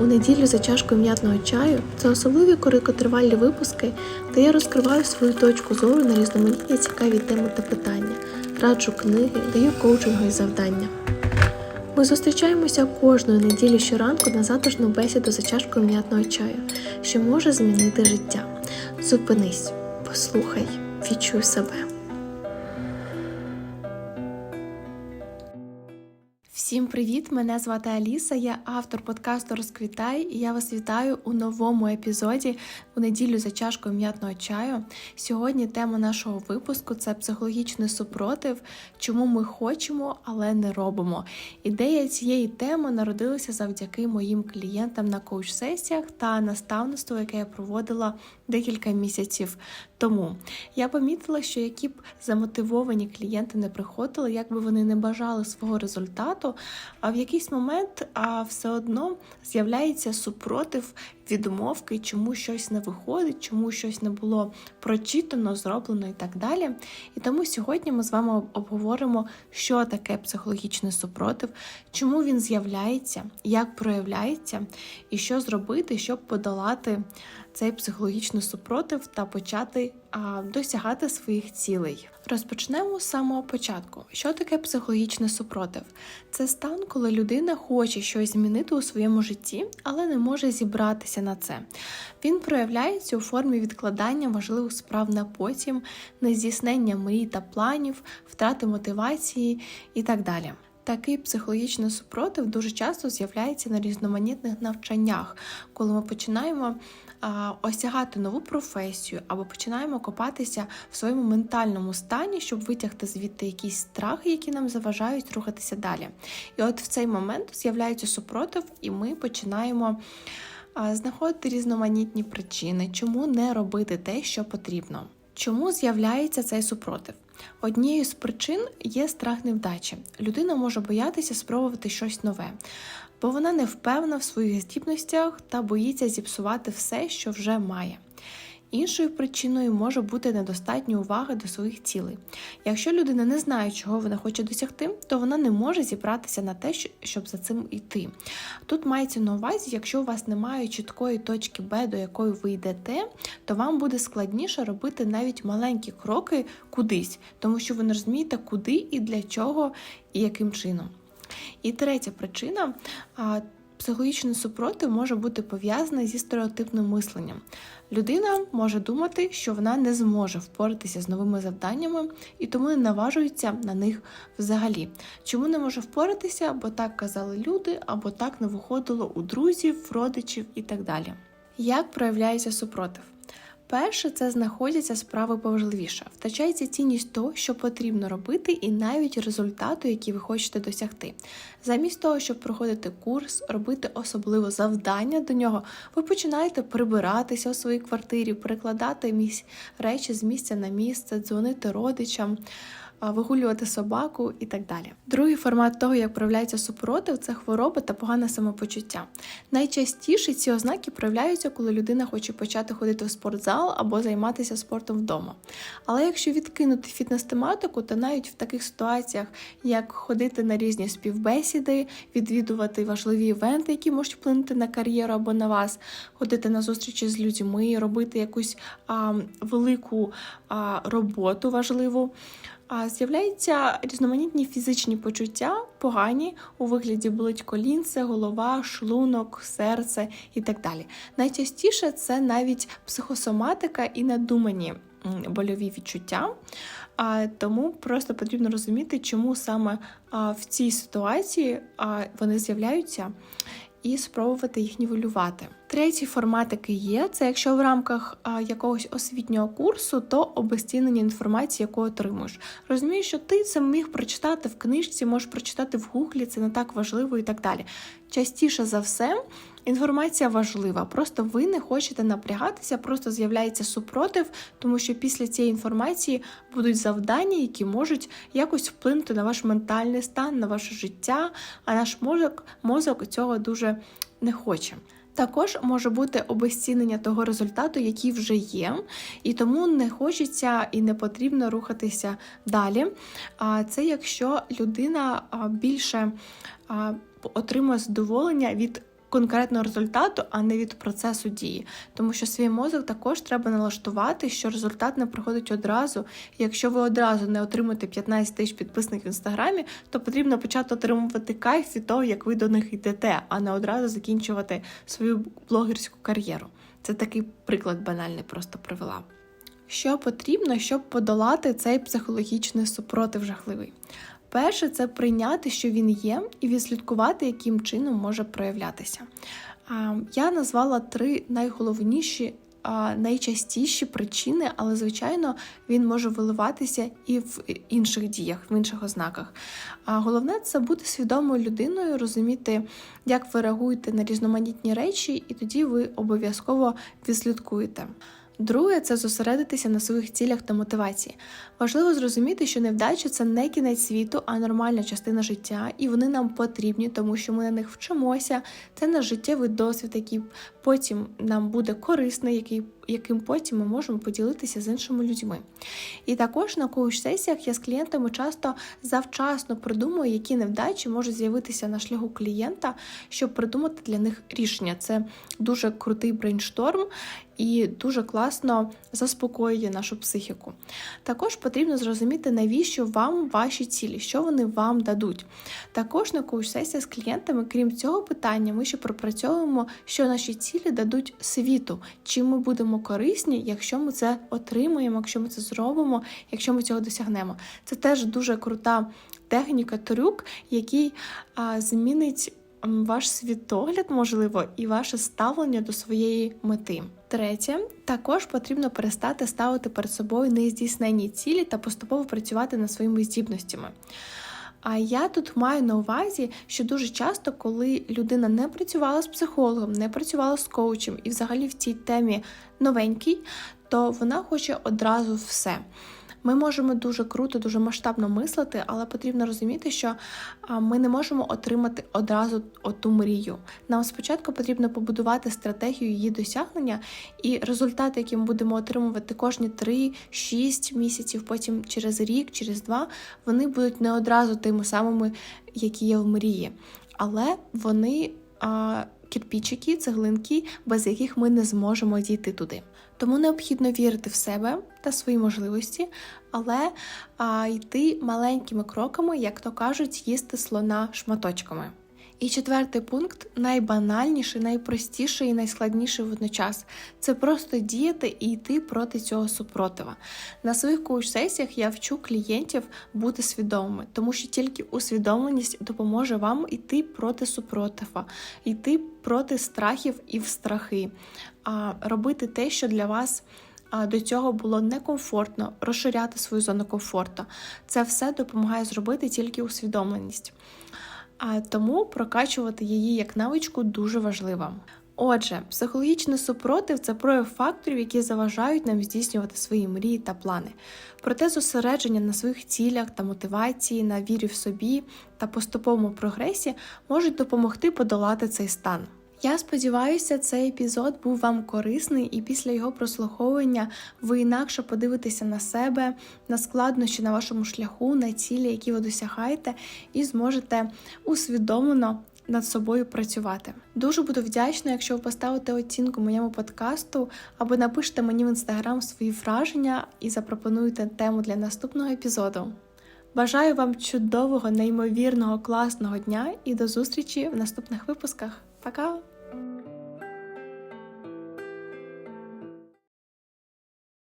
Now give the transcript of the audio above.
У неділю за чашкою м'ятного чаю це особливі короткотривалі випуски, де я розкриваю свою точку зору на різноманітні цікаві теми та питання, раджу книги, даю коучингові завдання. Ми зустрічаємося кожної неділі щоранку на затишну бесіду за чашкою м'ятного чаю, що може змінити життя. Зупинись, послухай, відчуй себе. Всім привіт! Мене звати Аліса, я автор подкасту Розквітай, і я вас вітаю у новому епізоді у неділю за чашкою м'ятного чаю. Сьогодні тема нашого випуску це психологічний супротив, чому ми хочемо, але не робимо. Ідея цієї теми народилася завдяки моїм клієнтам на коуч-сесіях та наставництву, яке я проводила декілька місяців тому. Я помітила, що які б замотивовані клієнти не приходили, як би вони не бажали свого результату, а в якийсь момент а, все одно з'являється супротив відмовки, чому щось не виходить, чому щось не було прочитано, зроблено і так далі. І тому сьогодні ми з вами обговоримо, що таке психологічний супротив, чому він з'являється, як проявляється, і що зробити, щоб подолати цей психологічний супротив та почати а, досягати своїх цілей. Розпочнемо з самого початку. Що таке психологічний супротив? Це стан, коли людина хоче щось змінити у своєму житті, але не може зібратися на це. Він проявляється у формі відкладання важливих справ на потім, нездійснення мрій та планів, втрати мотивації і так далі. Такий психологічний супротив дуже часто з'являється на різноманітних навчаннях, коли ми починаємо осягати нову професію або починаємо копатися в своєму ментальному стані, щоб витягти звідти якісь страхи, які нам заважають рухатися далі. І от в цей момент з'являється супротив, і ми починаємо. Знаходити різноманітні причини, чому не робити те, що потрібно. Чому з'являється цей супротив? Однією з причин є страх невдачі. Людина може боятися спробувати щось нове, бо вона не впевнена в своїх здібностях та боїться зіпсувати все, що вже має. Іншою причиною може бути недостатня уваги до своїх цілей. Якщо людина не знає, чого вона хоче досягти, то вона не може зібратися на те, щоб за цим йти. Тут мається на увазі, якщо у вас немає чіткої точки Б, до якої ви йдете, то вам буде складніше робити навіть маленькі кроки кудись, тому що ви не розумієте, куди і для чого і яким чином. І третя причина Психологічний супротив може бути пов'язаний зі стереотипним мисленням. Людина може думати, що вона не зможе впоратися з новими завданнями і тому не наважується на них взагалі. Чому не може впоратися? Бо так казали люди, або так не виходило у друзів, родичів і так далі. Як проявляється супротив? Перше, це знаходяться справи поважливіше, втрачається цінність того, що потрібно робити, і навіть результату, який ви хочете досягти. Замість того, щоб проходити курс, робити особливе завдання до нього, ви починаєте прибиратися у своїй квартирі, перекладати речі з місця на місце, дзвонити родичам вигулювати собаку і так далі. Другий формат того, як проявляється супротив, це хвороба та погане самопочуття. Найчастіше ці ознаки проявляються, коли людина хоче почати ходити в спортзал або займатися спортом вдома. Але якщо відкинути фітнес-тематику, то навіть в таких ситуаціях, як ходити на різні співбесіди, відвідувати важливі івенти, які можуть вплинути на кар'єру або на вас, ходити на зустрічі з людьми, робити якусь а, велику а, роботу важливу з'являються різноманітні фізичні почуття, погані у вигляді болить колінце, голова, шлунок, серце і так далі. Найчастіше це навіть психосоматика і надумані больові відчуття. Тому просто потрібно розуміти, чому саме в цій ситуації вони з'являються і спробувати їх нівелювати. Третій формат, який є, це якщо в рамках якогось освітнього курсу, то обезцінення інформації, яку отримуєш. Розумієш, що ти це міг прочитати в книжці, можеш прочитати в гуглі, це не так важливо і так далі. Частіше за все, інформація важлива, просто ви не хочете напрягатися, просто з'являється супротив, тому що після цієї інформації будуть завдання, які можуть якось вплинути на ваш ментальний стан, на ваше життя, а наш мозок, мозок цього дуже не хоче. Також може бути обезцінення того результату, який вже є, і тому не хочеться і не потрібно рухатися далі. Це якщо людина більше отримує задоволення від конкретного результату, а не від процесу дії. Тому що свій мозок також треба налаштувати, що результат не приходить одразу. Якщо ви одразу не отримуєте 15 тисяч підписників в інстаграмі, то потрібно почати отримувати кайф від того, як ви до них йдете, а не одразу закінчувати свою блогерську кар'єру. Це такий приклад банальний, просто привела. Що потрібно, щоб подолати цей психологічний супротив жахливий? Перше, це прийняти, що він є, і відслідкувати, яким чином може проявлятися. Я назвала три найголовніші, найчастіші причини, але, звичайно, він може виливатися і в інших діях, в інших ознаках. Головне це бути свідомою людиною, розуміти, як ви реагуєте на різноманітні речі, і тоді ви обов'язково відслідкуєте. Друге це зосередитися на своїх цілях та мотивації. Важливо зрозуміти, що невдача це не кінець світу, а нормальна частина життя, і вони нам потрібні, тому що ми на них вчимося. Це наш життєвий досвід, який потім нам буде корисний, який яким потім ми можемо поділитися з іншими людьми. І також на коуч-сесіях я з клієнтами часто завчасно придумую, які невдачі можуть з'явитися на шляху клієнта, щоб придумати для них рішення. Це дуже крутий брейншторм і дуже класно заспокоює нашу психіку. Також потрібно зрозуміти, навіщо вам ваші цілі, що вони вам дадуть. Також на коуч-сесіях з клієнтами, крім цього питання, ми ще пропрацьовуємо, що наші цілі дадуть світу, чим ми будемо корисні, якщо ми це отримуємо, якщо ми це зробимо, якщо ми цього досягнемо. Це теж дуже крута техніка, трюк, який а, змінить. Ваш світогляд, можливо, і ваше ставлення до своєї мети. Третє, також потрібно перестати ставити перед собою нездійсненні цілі та поступово працювати над своїми здібностями. А я тут маю на увазі, що дуже часто, коли людина не працювала з психологом, не працювала з коучем і взагалі в цій темі новенький, то вона хоче одразу все. Ми можемо дуже круто, дуже масштабно мислити, але потрібно розуміти, що ми не можемо отримати одразу оту мрію. Нам спочатку потрібно побудувати стратегію її досягнення, і результати, які ми будемо отримувати кожні 3-6 місяців, потім через рік, через два, вони будуть не одразу тими самими, які є в мрії, але вони. Кірпічики, цеглинки, без яких ми не зможемо дійти туди. Тому необхідно вірити в себе та свої можливості, але а, йти маленькими кроками, як то кажуть, їсти слона шматочками. І четвертий пункт найбанальніший, найпростіший і найскладніший водночас це просто діяти і йти проти цього супротива. На своїх коуч-сесіях я вчу клієнтів бути свідомими, тому що тільки усвідомленість допоможе вам йти проти супротива, йти проти страхів і в страхи, робити те, що для вас. До цього було некомфортно розширяти свою зону комфорту. Це все допомагає зробити тільки усвідомленість а тому прокачувати її як навичку дуже важливо. Отже, психологічний супротив це прояв факторів, які заважають нам здійснювати свої мрії та плани. Проте зосередження на своїх цілях та мотивації, на вірі в собі та поступовому прогресі можуть допомогти подолати цей стан. Я сподіваюся, цей епізод був вам корисний, і після його прослуховування ви інакше подивитеся на себе, на складнощі на вашому шляху, на цілі, які ви досягаєте, і зможете усвідомлено. Над собою працювати. Дуже буду вдячна, якщо ви поставите оцінку моєму подкасту або напишете мені в інстаграм свої враження і запропонуєте тему для наступного епізоду. Бажаю вам чудового, неймовірного, класного дня і до зустрічі в наступних випусках. Пока!